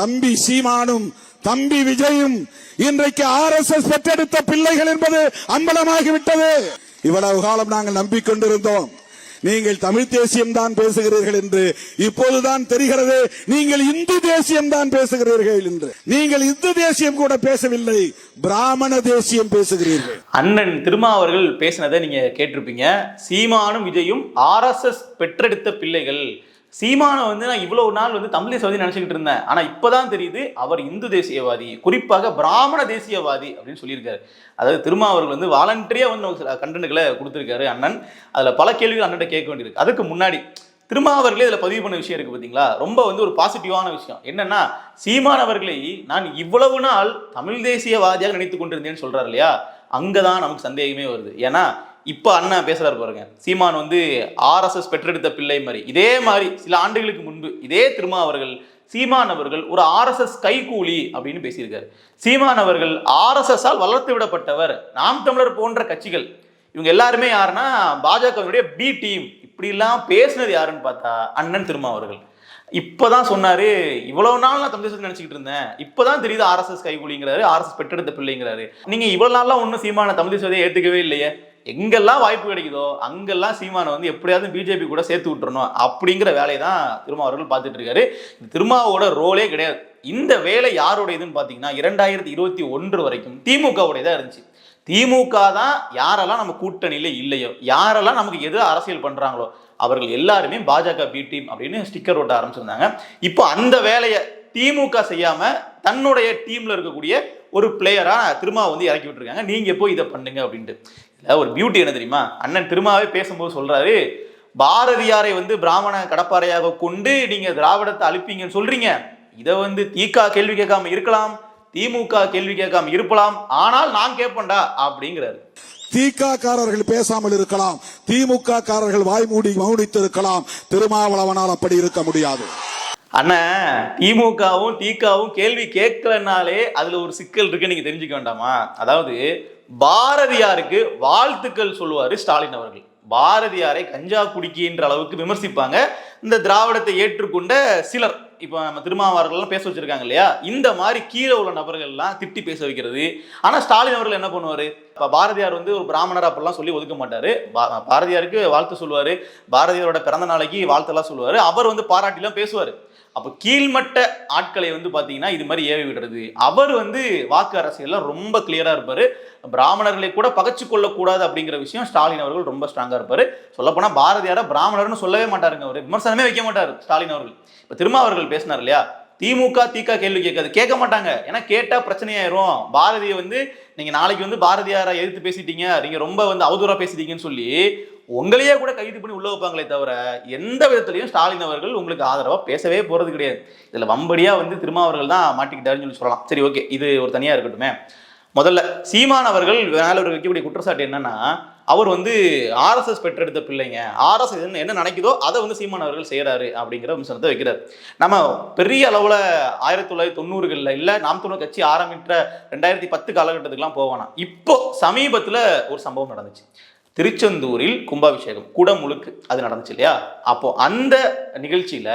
தம்பி சீமானும் தம்பி விஜயும் இன்றைக்கு ஆர் எஸ் எஸ் பெற்றெடுத்த பிள்ளைகள் என்பது அம்பலமாகிவிட்டது. இவ்வளவு காலம் நாங்கள் நம்பிக்கொண்டிருந்தோம். நீங்கள் தமிழ் தேசியம் தான் பேசுகிறீர்கள் என்று இப்போதுதான் தெரிகிறது. நீங்கள் இந்து தேசியம் தான் பேசுகிறீர்கள் என்று. நீங்கள் இந்து தேசியம் கூட பேசவில்லை பிராமண தேசியம் பேசுகிறீர்கள். அண்ணன் திருமா அவர்கள் பேசினதை நீங்க கேட்டிருப்பீங்க. சீமானும் விஜயும் ஆர்எஸ்எஸ் பெற்றெடுத்த பிள்ளைகள். சீமானை வந்து நான் இவ்வளவு நாள் வந்து தமிழ் தேசியவாதி நினைச்சுக்கிட்டு இருந்தேன். ஆனா இப்பதான் தெரியுது அவர் இந்து தேசியவாதி குறிப்பாக பிராமண தேசியவாதி அப்படின்னு சொல்லியிருக்காரு. அதாவது திருமாவர்கள் வந்து வாலண்டரியா வந்து சில கண்டனங்களை கொடுத்துருக்காரு அண்ணன். அதுல பல கேள்விகள் அண்ணன் கேட்க வேண்டியிருக்கு. அதுக்கு முன்னாடி திருமாவர்களே இதில் பதிவு பண்ண விஷயம் இருக்கு பார்த்தீங்களா ரொம்ப வந்து ஒரு பாசிட்டிவான விஷயம். என்னன்னா சீமானவர்களை நான் இவ்வளவு நாள் தமிழ் தேசியவாதியாக நினைத்து கொண்டிருந்தேன்னு சொல்றாரு இல்லையா? அங்கே தான் நமக்கு சந்தேகமே வருது. ஏன்னா இப்போ அண்ணன் பேசுறாரு பாருங்க. சீமான் வந்து ஆர்எஸ்எஸ் பெற்றெடுத்த பிள்ளை மாதிரி. இதே மாதிரி சில ஆண்டுகளுக்கு முன்பு இதே திருமாவர்கள் சீமான் அவர்கள் ஒரு ஆர்எஸ்எஸ் கைகூலி அப்படின்னு பேசியிருக்காரு. சீமான் அவர்கள் ஆர்எஸ்எஸ் ஆல் வளர்த்து விடப்பட்டவர் நாம் தமிழர் போன்ற கட்சிகள். இவங்க எல்லாருமே யாருன்னா பாஜகவினுடைய பி டீம் இப்படிலாம் பேசினது யாருன்னு பார்த்தா அண்ணன் திருமாவர்கள் இப்போதான் சொன்னாரு இவ்வளவு நாள் நான் தமிழ் தேசத்தை இருந்தேன். இப்போதான் தெரியுது ஆர்எஸ்எஸ் கைகூலிங்கிறாரு ஆர்எஸ் பெற்றெடுத்த பிள்ளைங்கிறாரு. நீங்க இவ்வளவு நாள்லாம் ஒன்றும் சீமான தமிழ் தேசத்தை ஏத்துக்கவே இல்லையே. எங்கெல்லாம் வாய்ப்பு கிடைக்குதோ அங்கெல்லாம் சீமானை வந்து எப்படியாவது பிஜேபி கூட சேர்த்து விட்டுறணும் அப்படிங்கிற வேலையை தான் திருமாவர்கள் பார்த்துட்டு இருக்காரு திருமாவோட ரோலே கிடையாது. இந்த வேலை யாருடையதுன்னு பார்த்தீங்கன்னா இரண்டாயிரத்தி இருபத்தி ஒன்று வரைக்கும் திமுகவுடையதாக இருந்துச்சு. திமுக தான் யாரெல்லாம் நம்ம கூட்டணியில இல்லையோ யாரெல்லாம் நமக்கு எது அரசியல் பண்றாங்களோ அவர்கள் எல்லாருமே பாஜக பி டீம் அப்படின்னு ஸ்டிக்கர் ஓட்ட ஆரம்பிச்சிருந்தாங்க. இப்போ அந்த வேலையை திமுக செய்யாம தன்னுடைய டீம்ல இருக்கக்கூடிய ஒரு பிளேயரா திருமா வந்து இறக்கி விட்டுருக்காங்க. நீங்க போய் இதை பண்ணுங்க அப்படின்ட்டு. இதுல ஒரு பியூட்டி என்ன தெரியுமா? அண்ணன் திருமாவே பேசும்போது சொல்கிறாரு பாரதியாரை வந்து பிராமண கடப்பாறையாக கொண்டு நீங்கள் திராவிடத்தை அழிப்பீங்கன்னு சொல்கிறீங்க இதை வந்து தீகா கேள்வி கேட்காம இருக்கலாம் திமுக கேள்வி கேட்காம இருக்கலாம் ஆனால் நான் கேட்பேன்டா அப்படிங்கிறாரு. திக காரர்கள் பேசாமல் இருக்கலாம் திமுக காரர்கள் வாய்மூடி மௌனித்து இருக்கலாம் திருமாவளவனால் அப்படி இருக்க முடியாது. அண்ணன் திமுகவும் திகாவும் கேள்வி கேட்கலனாலே அதுல ஒரு சிக்கல் இருக்கு நீங்க தெரிஞ்சுக்க வேண்டாமா? அதாவது பாரதியாருக்கு வாழ்த்துக்கள் சொல்லுவாரு ஸ்டாலின் அவர்கள். பாரதியாரை கஞ்சா குடிக்கின்ற அளவுக்கு விமர்சிப்பாங்க. இந்த திராவிடத்தை ஏற்றுக்கொண்ட சிலர் இப்போ நம்ம திருமாவர்கள்லாம் பேச வச்சிருக்காங்க இல்லையா? இந்த மாதிரி கீழே உள்ள நபர்கள்லாம் திட்டி பேச வைக்கிறது. ஆனா ஸ்டாலின் அவர்கள் என்ன பண்ணுவாரு? இப்போ பாரதியார் வந்து ஒரு பிராமணர் அப்படிலாம் சொல்லி ஒதுக்க மாட்டார். பா- பாரதியாருக்கு வாழ்த்து சொல்லுவார். பாரதியாரோட பிறந்த நாளைக்கு வாழ்த்தெல்லாம் சொல்லுவார். அவர் வந்து பாராட்டிலாம் பேசுவார். அப்போ கீழ்மட்ட ஆட்களை வந்து பார்த்தீங்கன்னா இது மாதிரி ஏவி விடுறது. அவர் வந்து வாக்கு அரசியல்ல ரொம்ப கிளியராக இருப்பார். பிராமணர்களை கூட பகச்சு கொள்ளக்கூடாது அப்படிங்கிற விஷயம் ஸ்டாலின் அவர்கள் ரொம்ப ஸ்ட்ராங்காக இருப்பார். சொல்லப்போனால் பாரதியாரை பிராமணர்னு சொல்லவே மாட்டாருங்க அவர். விமர்சனமே வைக்க மாட்டார் ஸ்டாலின் அவர்கள். இப்போ திருமாவர்கள் பேசினார் இல்லையா? திமுக திக கேள்வி கேட்காது. கேட்க மாட்டாங்க. ஏன்னா கேட்டா பிரச்சனையாயிரும். பாரதியை வந்து நீங்க நாளைக்கு வந்து பாரதியாரை எதிர்த்து பேசிட்டீங்க. நீங்க ரொம்ப வந்து அவதூறா பேசிட்டீங்கன்னு சொல்லி உங்களையே கூட கைது பண்ணி உள்ள வைப்பாங்களே தவிர எந்த விதத்துலையும் ஸ்டாலின் அவர்கள் உங்களுக்கு ஆதரவா பேசவே போறது கிடையாது. இதுல வம்படியா வந்து திருமாவர்கள் தான் மாட்டிக்கிட்டாருன்னு சொல்லி சொல்லலாம். சரி ஓகே. இது ஒரு தனியா இருக்கட்டுமே. முதல்ல சீமான் அவர்கள் மேல வைக்கக்கூடிய குற்றச்சாட்டு என்னன்னா அவர் வந்து ஆர்எஸ்எஸ் பெற்றெடுத்த பிள்ளைங்க. ஆர்எஸ்எஸ் என்ன என்ன நினைக்குதோ அதை வந்து சீமான் அவர்கள் செய்கிறாரு அப்படிங்கிற விமர்சனத்தை வைக்கிறார். நம்ம பெரிய அளவில் ஆயிரத்தி தொள்ளாயிரத்தி தொண்ணூறுகளில் இல்லை நாம் தொண்ணூறு கட்சி ஆரம்பித்த ரெண்டாயிரத்தி பத்து காலகட்டத்துக்குலாம் போவானா? இப்போ சமீபத்தில் ஒரு சம்பவம் நடந்துச்சு. திருச்செந்தூரில் கும்பாபிஷேகம் குடமுழுக்கு அது நடந்துச்சு இல்லையா? அப்போ அந்த நிகழ்ச்சியில்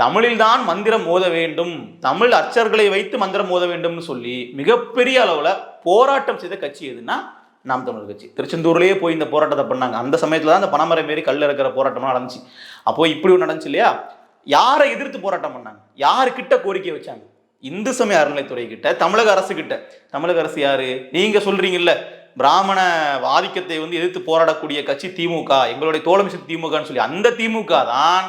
தமிழில்தான் மந்திரம் மோத வேண்டும் தமிழ் அச்சர்களை வைத்து மந்திரம் மோத வேண்டும்னு சொல்லி மிகப்பெரிய அளவில் போராட்டம் செய்த கட்சி எதுன்னா நாம் தமிழர் கட்சி. திருச்செந்தூர்லேயே போய் இந்த போராட்டத்தை பண்ணாங்க. அந்த சமயத்தில் தான் அந்த பணமரை மாரி கல் இருக்கிற போராட்டம்லாம் நடந்துச்சு. அப்போ இப்படி ஒன்று நடந்துச்சு இல்லையா? யாரை எதிர்த்து போராட்டம் பண்ணாங்க? யாருக்கிட்ட கோரிக்கை வச்சாங்க? இந்து சமய அறநிலைத்துறை கிட்ட தமிழக அரசு கிட்ட. தமிழக அரசு யாரு? நீங்க சொல்றீங்கல்ல. பிராமண ஆதிக்கத்தை வந்து எதிர்த்து போராடக்கூடிய கட்சி திமுக எங்களுடைய தோழமிசு திமுகன்னு சொல்லி. அந்த திமுக தான்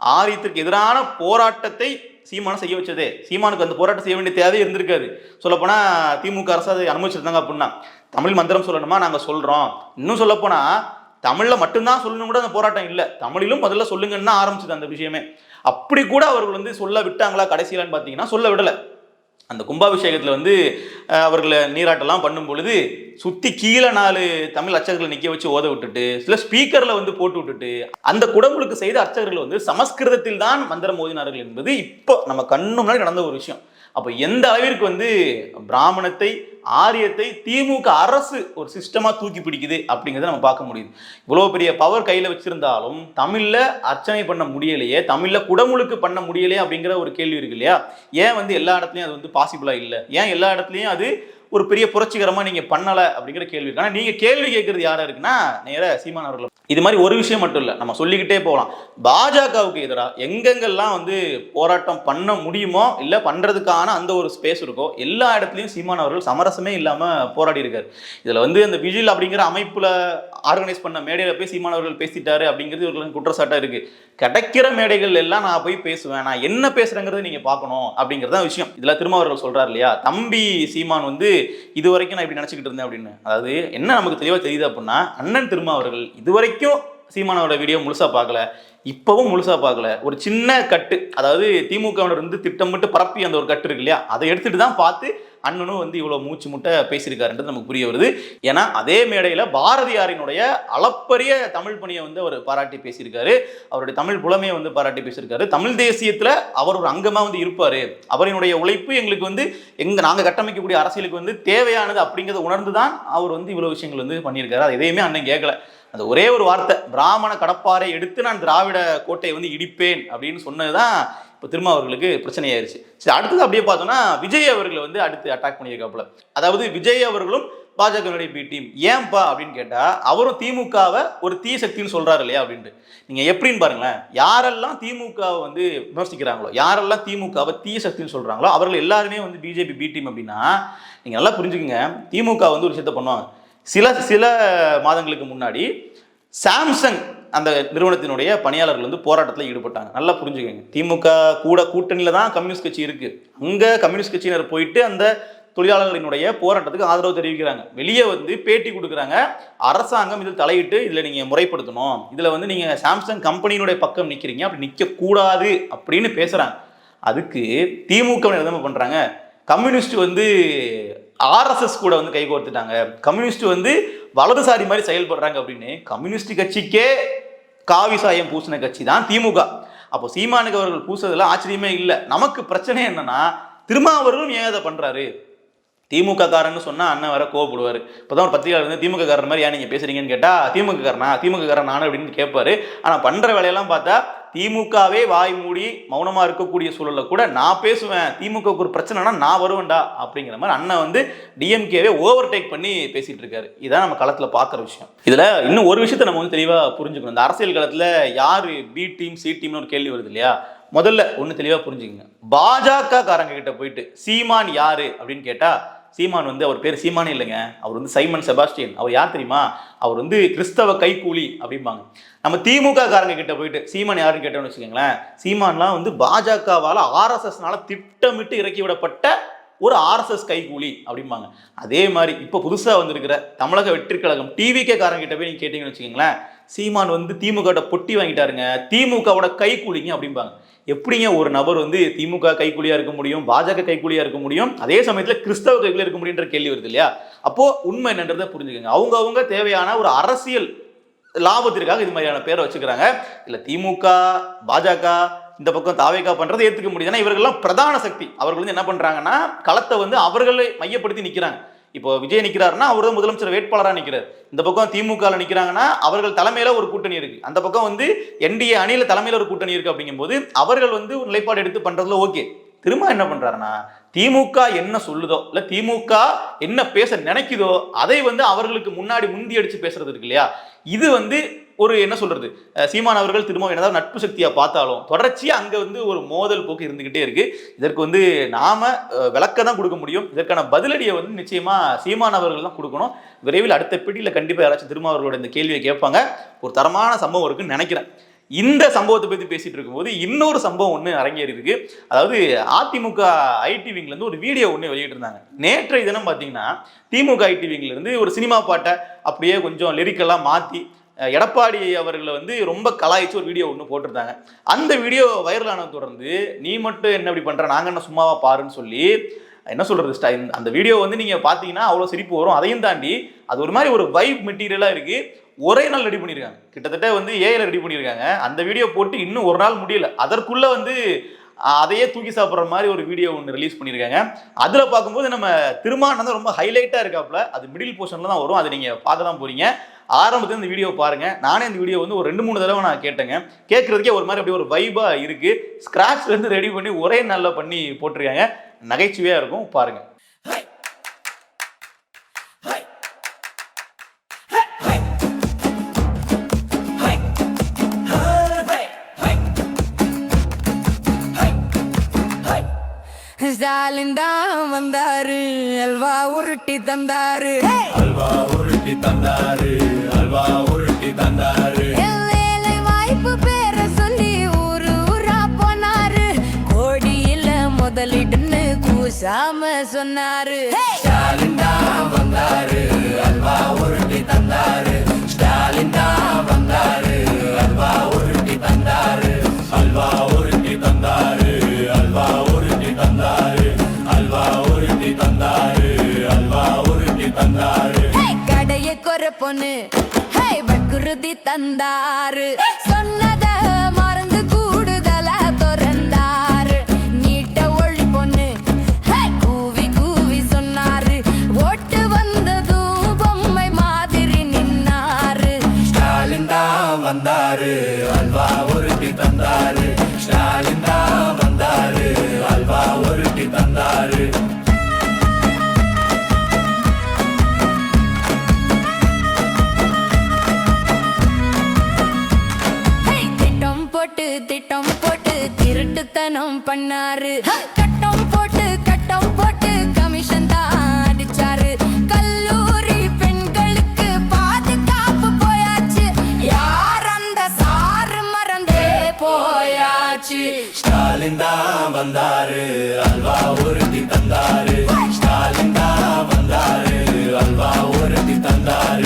ஆரியத்திற்கு எதிரான போராட்டத்தை சீமானம் செய்ய வச்சதே. சீமானுக்கு அந்த போராட்டம் செய்ய வேண்டிய தேவை இருந்திருக்காது. சொல்லப்போனா திமுக அரசு அதை அனுமதிச்சிருந்தாங்க அப்படின்னா. தமிழ் மந்திரம் சொல்லணுமா? நாங்கள் சொல்கிறோம் இன்னும் சொல்லப்போனால் தமிழில் மட்டும்தான் சொல்லணும் கூட அந்த போராட்டம் இல்லை. தமிழிலும் முதல்ல சொல்லுங்கன்னு ஆரம்பிச்சது அந்த விஷயமே. அப்படி கூட அவர்கள் வந்து சொல்ல விட்டாங்களா கடைசியிலன்னு பார்த்தீங்கன்னா சொல்ல விடலை. அந்த கும்பாபிஷேகத்தில் வந்து அவர்களை நீராட்டெல்லாம் பண்ணும் பொழுது சுற்றி கீழே நாலு தமிழ் அர்ச்சகர்களை நிற்க வச்சு ஓத விட்டுட்டு சில ஸ்பீக்கரில் வந்து போட்டு விட்டுட்டு அந்த குடமுழுக்கு செய்த அர்ச்சகர்கள் வந்து சமஸ்கிருதத்தில் தான் மந்திரம் ஓதினார்கள் என்பது இப்போ நம்ம கண்ணு முன்னாடி நடந்த ஒரு விஷயம். அப்போ எந்த அளவிற்கு வந்து பிராமணத்தை ஆரியத்தை திமுக அரசு ஒரு சிஸ்டமா தூக்கி பிடிக்குது அப்படிங்கிறத நம்ம பார்க்க முடியுது. இவ்வளோ பெரிய பவர் கையில வச்சிருந்தாலும் தமிழ்ல அர்ச்சனை பண்ண முடியலையே தமிழ்ல குடமுழுக்கு பண்ண முடியலையே அப்படிங்கிற ஒரு கேள்வி இருக்கு இல்லையா? ஏன் வந்து எல்லா இடத்துலையும் அது வந்து பாசிபிளா இல்லை? ஏன் எல்லா இடத்துலையும் அது ஒரு பெரிய புரட்சிகரமா நீங்க பண்ணல அப்படிங்கிற கேள்வி இருக்கு. ஆனா நீங்க கேள்வி கேட்கறது யாரா இருக்குன்னா நேர சீமான் அவர்கள் இது மாதிரி ஒரு விஷயம் மட்டும் இல்லை நம்ம சொல்லிக்கிட்டே போகலாம். பாஜகவுக்கு எதிராக எங்கெங்கெல்லாம் வந்து போராட்டம் பண்ண முடியுமோ இல்லை பண்ணுறதுக்கான அந்த ஒரு ஸ்பேஸ் இருக்கோ எல்லா இடத்துலையும் சீமான் அவர்கள் சமரசமே இல்லாமல் போராடி இருக்காரு. இதில் வந்து அந்த விஜில் அப்படிங்கிற அமைப்பில் ஆர்கனைஸ் பண்ண மேடையில் போய் சீமான் அவர்கள் பேசிட்டாரு அப்படிங்கிறது இவர்களுக்கு குற்றச்சாட்டாக இருக்குது கிடைக்கிற மேடைகள் எல்லாம் நான் போய் பேசுவேன் நான் என்ன பேசுகிறேங்கிறது நீங்கள் பார்க்கணும் அப்படிங்கிறது தான் விஷயம். இதில் திரும்ப அவர்கள் சொல்கிறார் இல்லையா தம்பி சீமான் வந்து இது வரைக்கும் நான் இப்படி நினச்சிக்கிட்டு இருந்தேன் அப்படின்னு. அதாவது என்ன நமக்கு தெளிவாக தெரியுது அப்படின்னா அண்ணன் திருமா அவர்கள் இதுவரைக்கும் வரைக்கும் சீமானோட வீடியோ முழுசா பார்க்கல. இப்பவும் முழுசா பார்க்கல. ஒரு சின்ன கட்டு அதாவது திமுகவினர் வந்து திட்டமிட்டு பரப்பி அந்த ஒரு கட்டு இருக்கு இல்லையா? அதை எடுத்துட்டு தான் பார்த்து அண்ணனும் வந்து இவ்வளவு மூச்சு முட்டை பேசியிருக்காருன்றது நமக்கு புரிய வருது. ஏன்னா அதே மேடையில பாரதியாரினுடைய அளப்பரிய தமிழ் பணியை வந்து அவர் பாராட்டி பேசியிருக்காரு. அவருடைய தமிழ் புலமையை வந்து பாராட்டி பேசியிருக்காரு. தமிழ் தேசியத்துல அவர் ஒரு அங்கமா வந்து இருப்பாரு. அவரினுடைய உழைப்பு எங்களுக்கு வந்து எங்க நாங்க கட்டமைக்கக்கூடிய அரசியலுக்கு வந்து தேவையானது அப்படிங்கிறத உணர்ந்து தான் அவர் வந்து இவ்வளவு விஷயங்கள் வந்து பண்ணியிருக்காரு. அது எதையுமே அண்ணன் கேட்கல. அந்த ஒரே ஒரு வார்த்தை பிராமண கடப்பாரை எடுத்து நான் திராவிட கோட்டையை வந்து இடிப்பேன் அப்படின்னு சொன்னதுதான் இப்போ திரும்ப அவர்களுக்கு பிரச்சனையாயிருச்சு. சரி அடுத்தது அப்படியே பார்த்தோம்னா விஜய் அவர்களை வந்து அடுத்து அட்டாக் பண்ணியிருக்காப்புல. அதாவது விஜய் அவர்களும் பாஜகனுடைய பி டீம் ஏன்பா அப்படின்னு கேட்டால் அவரும் திமுகவை ஒரு தீய சக்தின்னு சொல்கிறாரு இல்லையா அப்படின்ட்டு. நீங்கள் எப்படின்னு பாருங்களேன் யாரெல்லாம் திமுகவை வந்து விமர்சிக்கிறாங்களோ யாரெல்லாம் திமுகவை தீ சக்தின்னு சொல்கிறாங்களோ அவர்கள் எல்லாருமே வந்து பிஜேபி பி டீம் அப்படின்னா நீங்கள் நல்லா புரிஞ்சுக்கங்க திமுக வந்து ஒரு விஷயத்த பண்ணுவாங்க. சில சில மாதங்களுக்கு முன்னாடி சாம்சங் அந்த நிறுவனத்தினுடைய பணியாளர்கள் வந்து போராட்டத்தில் ஈடுபட்டாங்க. நல்லா புரிஞ்சுக்கோங்க. திமுக கூட கூட்டணியில் தான் கம்யூனிஸ்ட் கட்சி இருக்குது அங்கே கம்யூனிஸ்ட் கட்சியினர் போயிட்டு அந்த தொழிலாளர்களினுடைய போராட்டத்துக்கு ஆதரவு தெரிவிக்கிறாங்க. வெளியே வந்து பேட்டி கொடுக்குறாங்க. அரசாங்கம் இதில் தலையிட்டு இதில் நீங்கள் முறைப்படுத்தணும். இதில் வந்து நீங்கள் சாம்சங் கம்பெனியினுடைய பக்கம் நிற்கிறீங்க அப்படி நிற்கக்கூடாது அப்படின்னு பேசுகிறாங்க அதுக்கு திமுக என்ன பண்ணுறாங்க கம்யூனிஸ்ட் வந்து ஆர்எஸ்எஸ் கூட வந்து கைகோர்த்துட்டாங்க கம்யூனிஸ்ட் வந்து வலதுசாரி மாதிரி செயல்படுறாங்க அப்படின்னு கம்யூனிஸ்ட் கட்சிக்கே காவி சாயம் பூசின கட்சி தான் திமுக. அப்போ சீமானுக்கு அவர்கள் பூசுறதுல ஆச்சரியமே இல்லை. நமக்கு பிரச்சனை என்னன்னா திருமாவர்களும் ஏன் அதை பண்றாரு? திமுக காரன்னு சொன்னா அண்ணன் வர கோவப்படுவார். இப்போதான் ஒரு பத்திரிகையாளர் வந்து திமுக காரன் மாதிரி ஏன் நீங்க பேசுறீங்கன்னு கேட்டா திமுக காரனா திமுக காரன் நானு அப்படின்னு கேட்பாரு ஆனா பண்ற வேலையெல்லாம் பார்த்தா திமுகவே வாய் மூடி மௌனமாக இருக்கக்கூடிய சூழலில் கூட நான் பேசுவேன். திமுகவுக்கு ஒரு பிரச்சனைனா நான் வருவேன்டா அப்படிங்கிற மாதிரி அண்ணன் வந்து டிஎம்கேவே ஓவர் டேக் பண்ணி பேசிட்டு இருக்காரு. இதான் நம்ம களத்தில் பார்க்குற விஷயம். இதில் இன்னும் ஒரு விஷயத்தை நம்ம வந்து தெளிவாக புரிஞ்சுக்கணும். இந்த அரசியல் களத்தில் யார் பி டீம் சி டீம்னு ஒரு கேள்வி வருது இல்லையா? முதல்ல ஒன்று தெளிவாக புரிஞ்சுக்கங்க. பாஜக காரங்க கிட்ட போயிட்டு சீமான் யாரு அப்படின்னு கேட்டால் சீமான் வந்து அவர் பேர் சீமானே இல்லைங்க. அவர் வந்து சைமன் செபாஸ்டியன். அவர் யார் தெரியுமா? அவர் வந்து கிறிஸ்தவ கைக்கூலி அப்படிம்பாங்க. நம்ம திமுக காரங்க கிட்ட போயிட்டு சீமான் யாருன்னு கேட்டோம்னு வச்சுக்கோங்களேன் சீமான்லாம் வந்து பாஜகவால் ஆர்எஸ்எஸ்னால திட்டமிட்டு இறக்கி விடப்பட்ட ஒரு ஆர்எஸ்எஸ் கைக்கூலி அப்படிம்பாங்க. அதே மாதிரி இப்போ புதுசாக வந்திருக்கிற தமிழக வெற்றி கழகம் டிவிகே காரங்க கிட்ட போய் நீங்கள் கேட்டிங்கன்னு வச்சுக்கோங்களேன் சீமான் வந்து திமுகவோட பொட்டி வாங்கிட்டாருங்க திமுகவோட கைக்கூலிங்க அப்படிம்பாங்க. எப்படிங்க ஒரு நபர் வந்து திமுக கைக்கூலியா இருக்க முடியும் பாஜக கைக்கூலியாக இருக்க முடியும்? அதே சமயத்துல கிறிஸ்தவ கைக்குள்ளே இருக்க முடியுன்ற கேள்வி வருது இல்லையா? அப்போ உண்மை என்னன்றதை புரிஞ்சுக்கோங்க. அவங்க அவங்க தேவையான ஒரு அரசியல் லாபத்திற்காக இது மாதிரியான பேரை வச்சுக்கிறாங்க. இல்ல திமுக பாஜக இந்த பக்கம் தாவேக்கா பண்றதை ஏத்துக்க முடியுது ஏன்னா இவர்கள்லாம் பிரதான சக்தி. அவர்கள் வந்து என்ன பண்றாங்கன்னா களத்தை வந்து அவர்களை மையப்படுத்தி நிக்கிறாங்க. இப்போ விஜய் நிற்கிறாருன்னா அவர் தான் முதலமைச்சர் வேட்பாளராக நிற்கிறார் இந்த பக்கம் திமுக நிற்கிறாங்கன்னா அவர்கள் தலைமையில் ஒரு கூட்டணி இருக்குது அந்த பக்கம் வந்து என்டிஏ அணியில் தலைமையில் ஒரு கூட்டணி இருக்குது அப்படிங்கும்போது அவர்கள் வந்து ஒரு நிலைப்பாடு எடுத்து பண்ணுறதுல ஓகே. திரும்ப என்ன பண்ணுறாருன்னா திமுக என்ன சொல்லுதோ இல்லை திமுக என்ன பேச நினைக்குதோ அதை வந்து அவர்களுக்கு முன்னாடி முந்தி அடித்து பேசுறது இருக்கு இல்லையா? இது வந்து ஒரு என்ன சொல்றது? சீமான் அவர்கள் திரும்ப என்னதான் நட்பு சக்தியா பார்த்தாலும் தொடர்ச்சியா அங்க வந்து ஒரு மோதல் போக்கு இருந்துகிட்டே இருக்கு. இதற்கு வந்து நாம விளக்க தான் கொடுக்க முடியும். இதற்கான பதிலடியை வந்து நிச்சயமா சீமான் அவர்கள் தான் கொடுக்கணும். விரைவில் அடுத்த பெட்டியில கண்டிப்பா யாராச்சும் திரும்ப அவர்களோட இந்த கேள்வியை கேட்பாங்க. ஒரு தரமான சம்பவம் இருக்குன்னு நினைக்கிறேன். இந்த சம்பவத்தை பத்தி பேசிட்டு இருக்கும்போது இன்னொரு சம்பவம் ஒன்று அரங்கேறி இருக்கு. அதாவது அதிமுக ஐடி விங்ல இருந்து ஒரு வீடியோ ஒன்று வெளியிட்டிருந்தாங்க. நேற்றைய தினம் பார்த்தீங்கன்னா திமுக ஐடி விங்ல இருந்து ஒரு சினிமா பாட்டை அப்படியே கொஞ்சம் லிரிக்கெல்லாம் மாத்தி எடப்பாடி அவர்களை வந்து ரொம்ப கலாய்ச்சி ஒரு வீடியோ ஒன்று போட்டிருந்தாங்க. அந்த வீடியோ வைரலான தொடர்ந்து நீ மட்டும் என்ன இப்படி பண்ற? நாங்க என்ன சும்மாவா பாருன்னு சொல்லி என்ன சொல்றது ஸ்டை- அந்த வீடியோ வந்து நீங்க பாத்தீங்கன்னா அவ்வளவு சிரிப்பு வரும். அதையும் தாண்டி அது ஒரு மாதிரி ஒரு வைப் மெட்டீரியலா இருக்கு. ஒரே நாள் ரெடி பண்ணியிருக்காங்க கிட்டத்தட்ட வந்து ஏஐல ரெடி பண்ணியிருக்காங்க அந்த வீடியோ போட்டு இன்னும் ஒரு நாள் முடியல. அதற்குள்ள வந்து அதையே தூக்கி சாப்பிட்ற மாதிரி ஒரு வீடியோ ஒன்று ரிலீஸ் பண்ணியிருக்காங்க. அதில் பார்க்கும்போது நம்ம திருமானந்தம் தான் ரொம்ப ஹைலைட்டாக இருக்காப்புல. அது மிடில் போர்ஷனில் தான் வரும். அதை நீங்கள் பார்க்க தான் போகிறீங்க ஆரம்பத்தில் இந்த வீடியோ பாருங்க. நானே இந்த வீடியோ வந்து ஒரு ரெண்டு மூணு தடவை நான் கேட்டேங்க. கேட்கறதுக்கே ஒரு மாதிரி அப்படியே ஒரு வைபா இருக்கு. ஸ்க்ராட்ச்லேருந்து ரெடி பண்ணி ஒரே நல்லா பண்ணி போட்டிருக்காங்க. நகைச்சுவையாக இருக்கும். பாருங்கள் ஸ்டாலின் தான் வந்தாரு அல்வா உருட்டி தந்தாரு. என் வேலை வாய்ப்பு பேர சொல்லி ஊரு ஊரா போனாரு. கோடியில முதலிடுன்னு கூசாம சொன்னாரு. ஸ்டாலின் பொண்ணு. ஹே வக்குருதி தந்தாரு. சொன்னத கட்டம் பண்ணாரு. கட்டம் போட்டு கட்டம் போட்டு கமிஷன் தான் அடிச்சாரு. கல்லூரி பெண்களுக்கு பாதுகாப்பு போயாச்சு. யார் அந்த சாரு மறந்தே போயாச்சு. ஸ்டாலின் தான் வந்தாரு அல்வா உறுதி தந்தாரு. ஸ்டாலின் தான் வந்தாரு அல்வா உறுதி தந்தாரு.